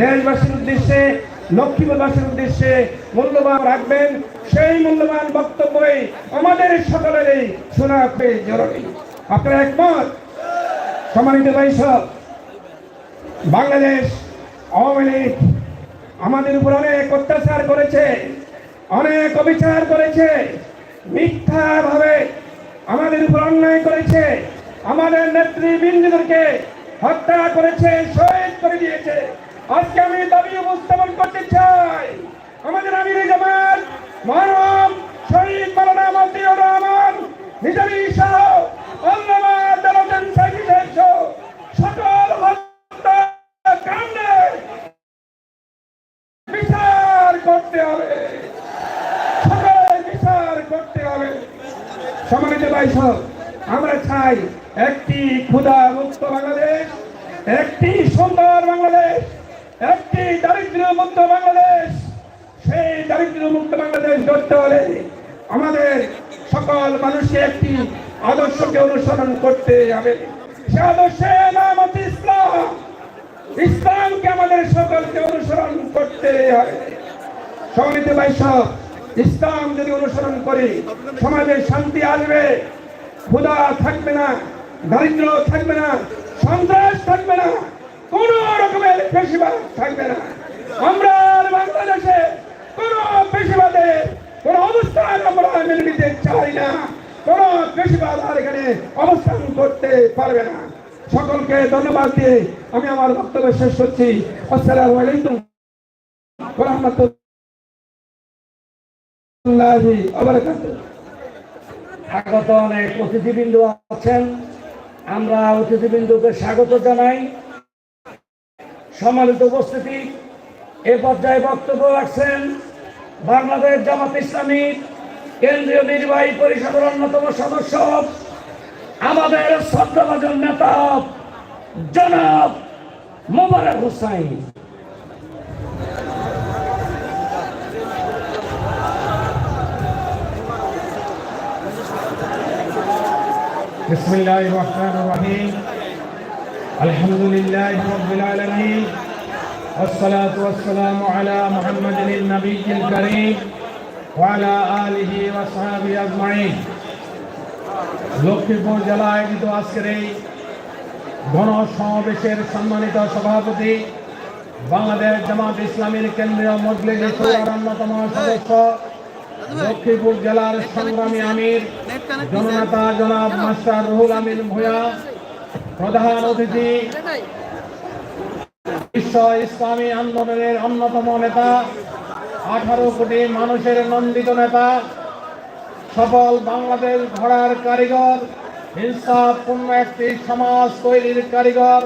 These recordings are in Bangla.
দেশবাসীর উদ্দেশ্যে লক্ষ্মীপুরবাসীর উদ্দেশ্যে মূল্যবান রাখবেন। সেই মূল্যবান বক্তব্যই আমাদের সকলেরই শোনা পেয়ে জরুরি। আপনারা একমত? সম্মানিত সব বাংলাদেশ আওয়ামী লীগ আমাদের উপর অনেক অত্যাচার করেছে, অনেক অবিচার করেছে, মিথ্যাভাবে আমাদের উপর অন্যায় করেছে, আমাদের নেতৃবৃন্দদেরকে হত্যা করেছে, শহীদ করে দিয়েছে। আজকে আমি দাবি উপস্থাপন করতে চাই। আমাদের আমির জামাত মানব শহীদ মালানা মন্ত্রীর রহমান নিজামী হত্যা বিচার করতে হবে। সকলে বিচার করতে হবে। আমরা চাই একটি ক্ষুধা মুক্ত বাংলাদেশ, একটি সুন্দর বাংলাদেশ। একটি দারিদ্র মুক্ত বাংলাদেশ, সেই দারিদ্র মুক্ত বাংলাদেশ গড়তে হলে আমাদের সকল মানুষকে একটি আদর্শকে অনুসরণ করতে হবে। সে আদর্শের নাম হচ্ছে ইসলাম। ইসলামকে আমাদের সকলকে অনুসরণ করতে হবে। সমিতি বৈষ্ণব ইসলাম যদি অনুসরণ করি সমাজে শান্তি আসবে, ক্ষুধা থাকবে না, দারিদ্র থাকবে না, সন্ত্রাস থাকবে না কোন রকমের পেশিবাদ থাকবে না। আমরা বাংলাদেশে কোন পেশিবাদের কোন অবস্থান আমরা মেনে নিতে চাই না। কোন পেশিবাদ আর এখানে অবস্থান করতে পারবে না। সকলকে ধন্যবাদ দিয়ে আমি আমার বক্তব্য শেষ করছি। আসসালামু আলাইকুম রহমতুল্লাহি আগত অনেক অতিথিবৃন্দ আছেন। আমরা অতিথিবৃন্দকে স্বাগত জানাই। সম্মানিত উপস্থিতি এ পর্যায়ে বক্তব্য রাখছেন বাংলাদেশ জামাত ইসলামী কেন্দ্রীয় নির্বাহী পরিষদের অন্যতম সদস্য আমাদের শ্রদ্ধাভাজন নেতা জনাব মোবারক হোসাইন بسم الله الرحمن الرحيم الحمد لله رب العالمين والصلاة والسلام على محمد النبي الكريم وعلى آله وصحبه أجمعين লক্ষ্মীপুর জেলা আয়োজিত আজকের এই গণ সমাবেশের সম্মানিত সভাপতি বাংলাদেশ জামাত ইসলামীর কেন্দ্রীয় মজলিস শূরার অন্যতম সদস্য লক্ষ্মীপুর জেলার সংগ্রামী আমির জননেতা জনাব মাস্টার রুহুল আমিন ভূয়া প্রধান অতিথি বিশ্ব ইসলামী আন্দোলনের অন্যতম নেতা, আঠারো কোটি মানুষের নন্দিত নেতা, সফল বাংলাদেশ ঘোড়ার কারিগর, হিংসাপূর্ণ একটি সমাজ তৈরির কারিগর,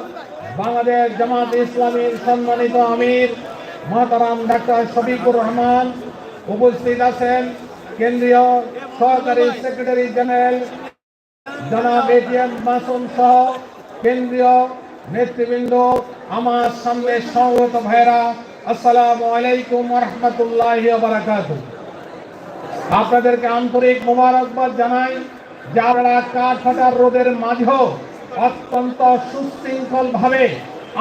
বাংলাদেশ জামাত ইসলামীর সম্মানিত আমির মহাতারাম ডাক্তার শফিকুর রহমান উপস্থিত আছেন কেন্দ্রীয় সহকারী সেক্রেটারি জেনারেল জনাব এটিএম মাসুম সহ কেন্দ্রীয় নেতৃবৃন্দ, আমার সামনে সমবেত ভাইরা আসসালামু আলাইকুম রহমতুল্লাহ বারাকাতুহ আপনাদেরকে আন্তরিক মোবারকবাদ জানাই যে আপনারা কাঠ ফাটার রোদের মাঝেও অত্যন্ত সুশৃঙ্খল ভাবে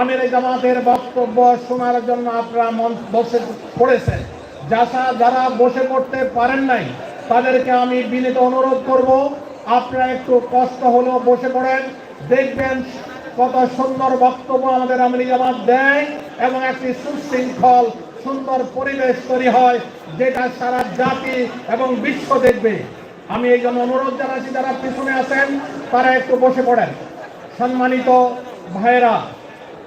আমির জামাতের বক্তব্য শোনার জন্য আপনারা মন বসে পড়েছেন। যারা যারা বসে পড়তে পারেন নাই, তাদেরকে আমি বিনীত অনুরোধ করব, আপনারা একটু কষ্ট হলেও বসে পড়েন। দেখবেন কত সুন্দর বক্তব্য আমাদের আমির দেয় এবং একটি সুশৃঙ্খল, সুন্দর পরিবেশ তৈরি হয় যেটা সারা জাতি এবং বিশ্ব দেখবে। আমি এই জন্য অনুরোধ জানাচ্ছি, যারা পিছনে আছেন, তারা একটু বসে পড়েন। সম্মানিত ভাইরা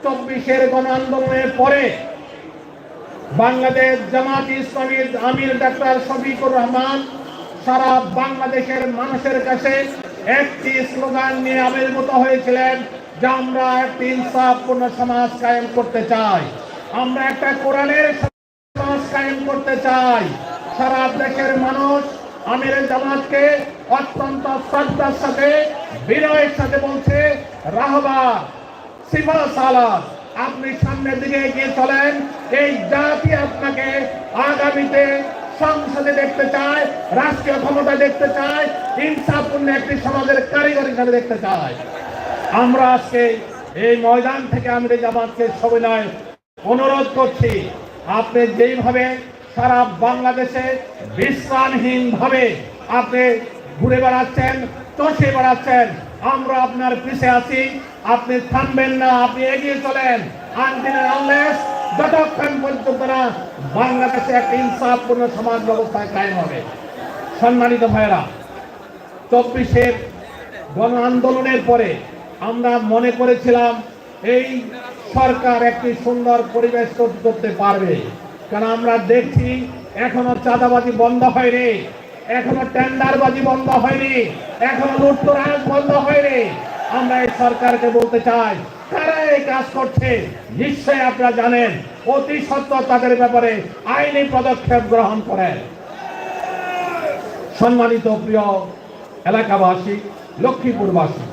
চব্বিশের গণ আন্দোলনের পরে বাংলাদেশ জামাত ইসলামীর আমির ডাক্তার শফিকুর রহমান সারা বাংলাদেশের মানুষের কাছে একটি স্লোগান নিয়ে আবির্ভূত হয়েছিলেন যে আমরা একটি ইনসাফপূর্ণ সমাজ কায়েম করতে চাই। আমরা একটা কোরআনের সমাজ কায়েম করতে চাই। সারা দেশের মানুষ আমির জামাতকে অত্যন্ত শ্রদ্ধার সাথে, বিনয়ের সাথে বলছে, রাহবা, সিফা সালাদ, আপনি সামনের দিকে এগিয়ে চলেন। এই জাতি আপনাকে আগামীতে সংসদে দেখতে চায়, রাষ্ট্রীয় ক্ষমতা দেখতে চায়, ইনসাফপূর্ণ একটি সমাজের কারিগর হিসাবে দেখতে চায়। আমরা আজকে এই ময়দান থেকে আমাদের জামাতকে সবিনয় অনুরোধ করছি, আপনি যেইভাবে সারা বাংলাদেশে বিশ্রামহীন ভাবে আপনি ঘুরে বেড়াচ্ছেন, চষে বেড়াচ্ছেন, আমরা আপনার পিছে আছি, আপনি থামবেন না, আপনি এগিয়ে চলেন আনদিনের যতক্ষণ পর্যন্ত না বাংলাদেশে একটা ইনসাফপূর্ণ সমাজ ব্যবস্থা কায়েম হবে। সম্মানিত ভাইরা চব্বিশের গণ আন্দোলনের পরে আমরা মনে করেছিলাম এই সরকার একটি সুন্দর পরিবেশ তৈরি করতে পারবে। কারণ আমরা দেখছি এখনও চাঁদাবাজি বন্ধ হয়নি, এখনও টেন্ডারবাজি বন্ধ হয়নি, এখনও লুটতরাজ বন্ধ হয়নি। আমরা এই সরকারকে বলতে চাই, কারা এই কাজ করছে? নিশ্চয়ই আপনারা জানেন, অতি সত্ত্বর তাদের ব্যাপারে আইনি পদক্ষেপ গ্রহণ করেন সম্মানিত প্রিয় এলাকাবাসী, লক্ষ্মীপুরবাসী,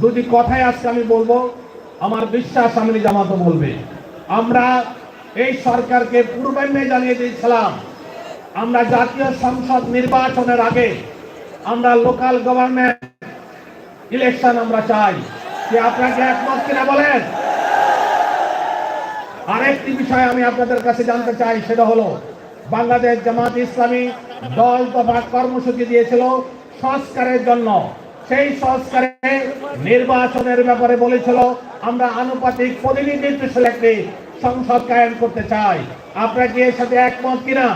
দুটি কথাই আজকে আমি বলব। আমার বিশ্বাস আমি জামাতো বলবে, আমরা এই সরকারকে পূর্বান্নে জানিয়ে দিয়েছিলাম, আমরা জাতীয় সংসদ নির্বাচনের আগে আমরা লোকাল গভর্নমেন্ট ইলেকশন আমরা চাই। কি আপনাকে একমত কিনা বলেন? আরেকটি বিষয় আমি আপনাদের কাছে জানতে চাই, সেটা হলো বাংলাদেশ জামাত ইসলামী দল দফা কর্মসূচি দিয়েছিল সংস্কারের জন্য। সেই সংস্কারে নির্বাচনের ব্যাপারে বলেছিল, আমরা আনুপাতিক প্রতিনিধিত্বশীল একটি সংসদ কায়েম করতে চাই। আপনারা কি এর সাথে একমত কিনা?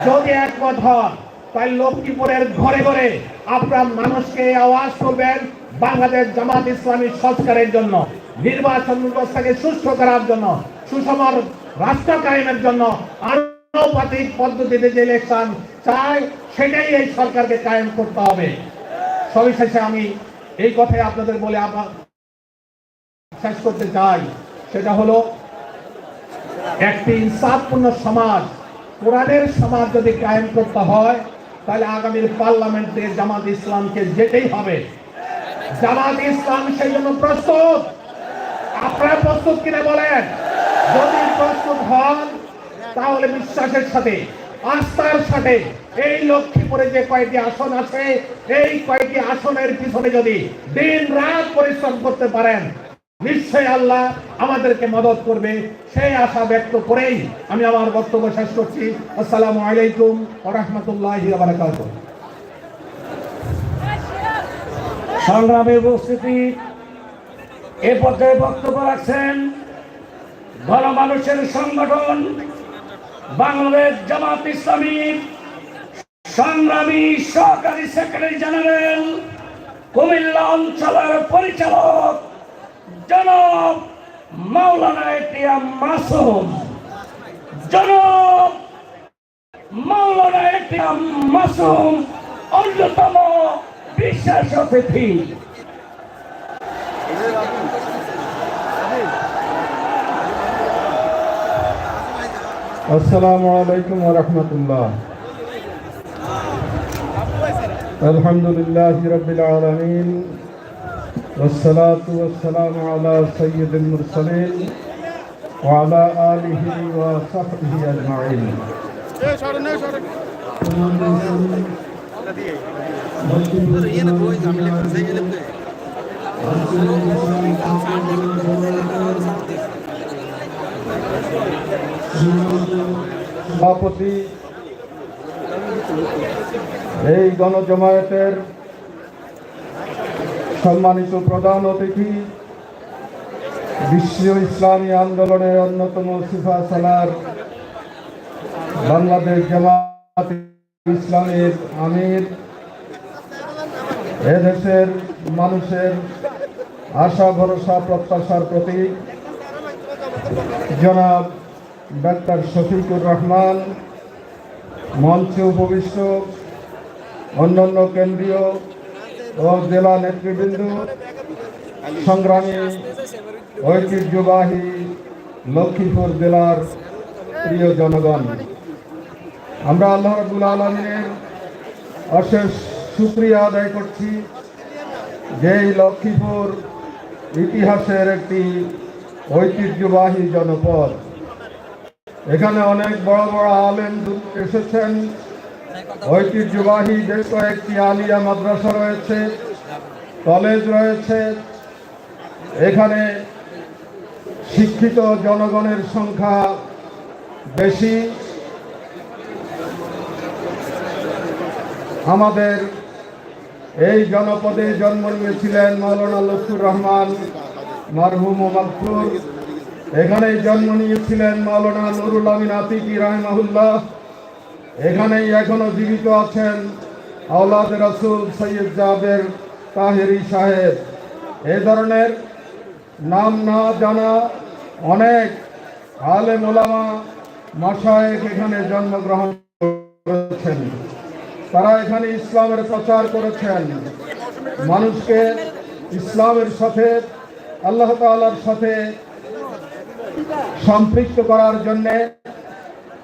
যদি একমত হন তাই লক্ষ্মীপুরের ঘরে ঘরে আপনার মানুষকে আওয়াজ করবেন বাংলাদেশ জামাত ইসলামী সংস্কারের জন্য, নির্বাচন ব্যবস্থাকে সুস্থ করার জন্য সুষম রাষ্ট্র কায়েমের জন্য আনুপাতিক পদ্ধতিতে যে ইলেকশন চাই, সেটাই এই সরকারকে কায়েম করতে হবে। সবিশেষে আমি এই কথাই আপনাদের বলে আমার শেষ করতে চাই। সেটা হলো, একটি ইনসাফপূর্ণ সমাজ, কোরআনের সমাজ যদি কায়েম করতে হয় তাহলে আগামীর পার্লামেন্টে জামাত ইসলামকে যেতেই হবে। জামাত ইসলাম সেই জন্য প্রস্তুত। আপনারা প্রস্তুত কিনা বলেন? যদি প্রস্তুত হন, তাহলে বিশ্বাসের সাথে, আস্থার সাথে, এই লক্ষ্মীপুরে যে কয়টি আসন আছে, এই কয়টি আসনের পিছনে যদি দিন রাত পরিশ্রম করতে পারেন নিশ্চয় আল্লাহ আমাদেরকে মদত করবে। সেই আশা ব্যক্ত করেই আমি আমার বক্তব্য শেষ করছি। আসসালামু আলাইকুম ওয়া রাহমাতুল্লাহি ওয়া বারাকাতুহু। সংগ্রামে উপস্থিতি। এ পর্যায়ে বক্তব্য রাখছেন গণমানুষের সংগঠন বাংলাদেশ জামাত ইসলামী সংগ্রামী সহকারী সেক্রেটারি জেনারেল কুমিল্লা অঞ্চলের পরিচালক জনাব মাওলানা এটিএম মাসুম। জনাব মাওলানা এটিএম মাসুম, অন্যতম বিশ্বাস অতিথি। আসসালামু আলাইকুম রহমতুল্লাহ। আলহামদুলিল্লাহ রবিল আলমিন। والصلاة والسلام على سيد المرسلين وعلى آله وصحبه أجمعين সভাপতি এই গণজমায়েতের সম্মানিত প্রধান অতিথি, বিশ্ব ইসলামী আন্দোলনের অন্যতম সিফা সালার বাংলাদেশ জামাত ইসলামের আমির, এদেশের মানুষের আশা, ভরসা, প্রত্যাশার প্রতীক জনাব ডাক্তার শফিকুর রহমান, মঞ্চে উপবিষ্ট অন্যান্য কেন্দ্রীয় জেলা নেতৃবৃন্দ, সংগ্রামী, ঐতিহ্যবাহী লক্ষ্মীপুর জেলার প্রিয় জনগণ। আমরা আল্লাহ রাবুল আলমিনের অশেষ সুক্রিয়া আদায় করছি যে এই লক্ষ্মীপুর ইতিহাসের একটি ঐতিহ্যবাহী জনপদ। এখানে অনেক বড় বড় আলেম এসেছেন। ঐতিহ্যবাহী বেশ কয়েকটি আলিয়া মাদ্রাসা রয়েছে কলেজ রয়েছে, এখানে শিক্ষিত জনগণের সংখ্যা বেশি। আমাদের এই জনপদে জন্ম নিয়েছিলেন মৌলানা লুৎফুর রহমান মারহুম ও মাগফুর এখানেই জন্ম নিয়েছিলেন মৌলানা নুরুল আমিন আতিকি রাহমাহুল্লাহ। এখানেই এখনও জীবিত আছেন আওলাদ রাসুল সৈয়দ জাবের তাহেরি সাহেব। এ ধরনের নাম না জানা অনেক আলে মোলামা মাসায়েক এখানে জন্মগ্রহণ করেছেন। তারা এখানে ইসলামের প্রচার করেছেন। মানুষকে ইসলামের সাথে, আল্লাহ তাআলার সাথে সম্পৃক্ত করার জন্যে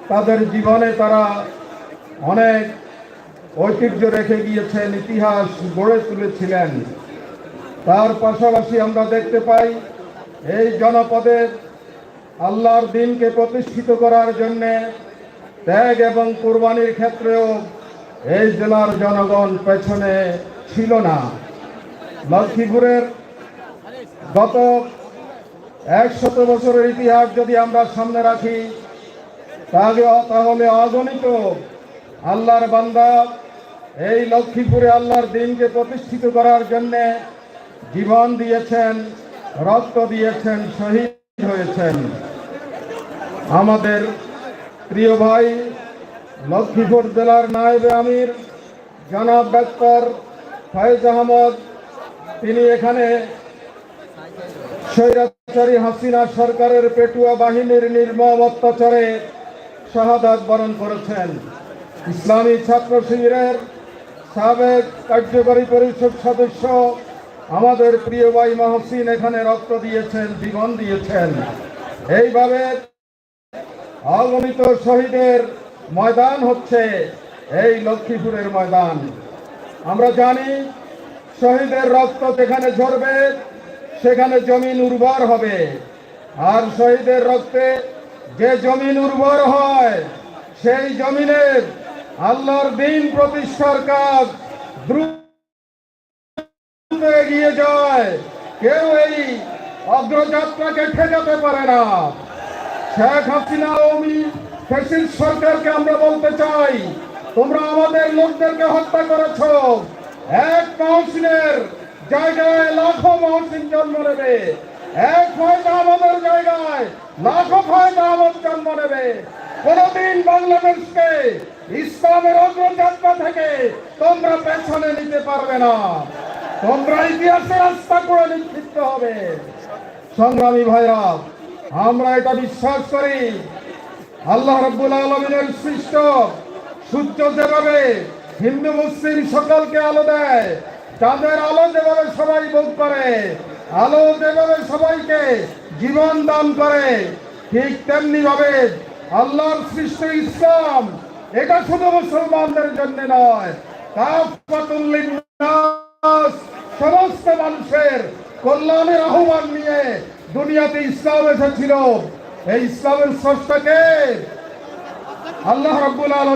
তাদের জীবনে তারা অনেক ঐতিহ্য রেখে গিয়েছেন, ইতিহাস গড়ে তুলেছিলেন। তার পাশাপাশি আমরা দেখতে পাই, এই জনপদের আল্লাহর দিনকে প্রতিষ্ঠিত করার জন্যে ত্যাগ এবং কোরবানির ক্ষেত্রেও এই জেলার জনগণ পেছনে ছিল না। লক্ষ্মীপুরের গত একশত বছরের ইতিহাস যদি আমরা সামনে রাখি, তাহলে তাহলে অগণিত আল্লাহর বান্দা, এই লক্ষ্মীপুরে আল্লাহর দিনকে প্রতিষ্ঠিত করার জন্যে জীবন দিয়েছেন, রক্ত দিয়েছেন, শহীদ হয়েছেন। আমাদের প্রিয় ভাই লক্ষ্মীপুর জেলার নায়েবে আমির, জনাব ডাক্তার ফয়েজ আহমদ, তিনি এখানে স্বৈরাচারী হাসিনা সরকারের পেটুয়া বাহিনীর নির্মম অত্যাচারে শাহাদাত বরণ করেছেন। ইসলামী ছাত্র শিবিরের সাবেক কার্যকরী পরিষদ সদস্য আমাদের প্রিয় ভাই মহসিন এখানে রক্ত দিয়েছেন, জীবন দিয়েছেন। এইভাবে অগণিত শহীদের ময়দান হচ্ছে এই লক্ষ্মীপুরের ময়দান। আমরা জানি শহীদের রক্ত যেখানে ঝরবে, সেখানে জমিন উর্বর হবে। আর শহীদের রক্তে যে জমিন উর্বর হয়, সেই জমিনের আল্লাহর দিন প্রতিষ্ঠার কাজ দ্রুত এগিয়ে যায়। কেউ এই অগ্রযাত্রাকে ঠেকাতে পারে না। শেখ হাসিনা ওমি ফেসিল সরকারকে আমরা বলতে চাই, তোমরা আমাদের লোকদেরকে হত্যা করেছ। এক মহসিনের জায়গায় লাখো মহসিন জন্ম নেবে। এক ফয়দা আমাদের জায়গায় লাখো ফয়দা আমার জন্ম নেবে। কোনদিন বাংলাদেশকে ইসলামের অগ্রযাত্রা থেকে তোমরা পেছনে নিতে পারবে না। তোমরা ইতিহাসে রাস্তা করে নিক্ষিপ্ত হবে। সংগ্রামী ভাইরা, আমরা এটা বিশ্বাস করি, আল্লাহ রব্বুল আলমিনের সৃষ্ট সূর্য যেভাবে হিন্দু, মুসলিম সকলকে আলো দেয়, চাঁদের আলো যেভাবে সবাই বোধ করে, আলো যেভাবে সবাইকে জীবন দান করে, ঠিক তেমনি ভাবে আল্লাহর সৃষ্ট ইসলাম, এটা শুধু মুসলমানদের জন্য নয় সমস্ত মানুষের কল্যাণের আহ্বান নিয়ে দুনিয়াতে ইসলাম এসেছিল। এই ইসলামের স্রষ্টাকে আল্লাহ রব্বুল আলামিন।